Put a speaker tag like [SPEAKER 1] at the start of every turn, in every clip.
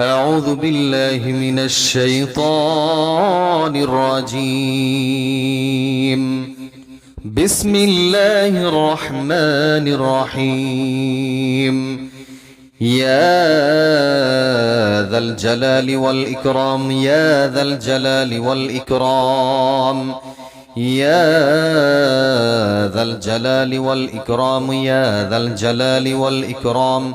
[SPEAKER 1] أعوذ بالله من الشيطان الرجيم. بسم الله الرحمن الرحيم. يا ذا الجلال والإكرام يا ذا الجلال والإكرام. يا ذا الجلال والإكرام يا ذا الجلال والإكرام. يا ذا الجلال والإكرام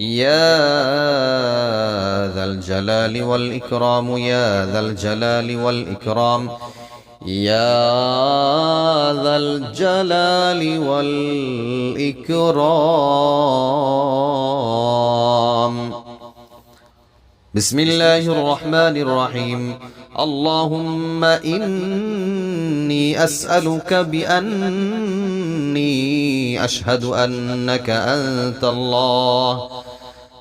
[SPEAKER 1] يا ذا الجلال والإكرام يا ذا الجلال والإكرام يا ذا الجلال والإكرام. بسم الله الرحمن الرحيم. اللهم إني أسألك بأني أشهد أنك أنت الله.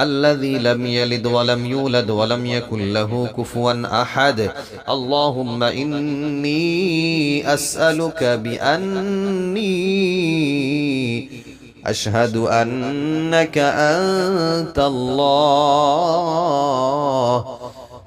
[SPEAKER 1] الذي لم يلد ولم يولد ولم يكن له كفوا أحد. اللهم إني أسألك بأني أشهد أنك أنت الله.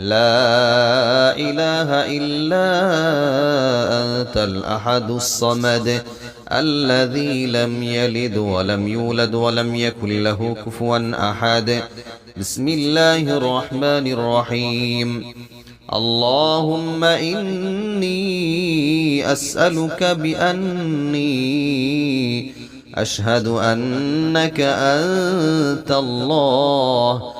[SPEAKER 1] لا إله إلا أنت الأحد الصمد الذي لم يلد ولم يولد ولم يكن له كفوا أحد. بسم الله الرحمن الرحيم. اللهم إني أسألك بأني أشهد أنك أنت الله.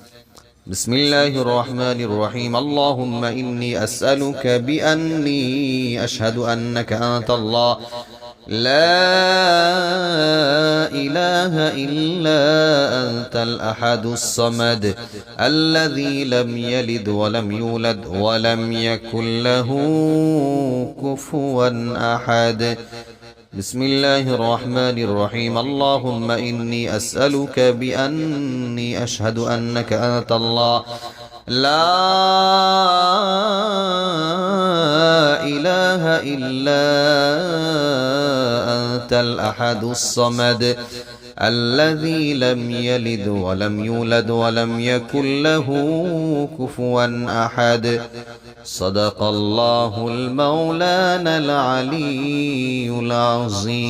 [SPEAKER 1] بسم الله الرحمن الرحيم. اللهم إني أسألك بأني أشهد أنك أنت الله. لا إله إلا أنت الأحد الصمد الذي لم يلد ولم يولد ولم يكن له كفوا أحد. بسم الله الرحمن الرحيم. اللهم إني أسألك بأني أشهد أنك أنت الله. لا إله إلا أنت الأحد الصمد الذي لم يلد ولم يولد ولم يكن له كفوا أحد. صدق الله المولانا العلي العظيم.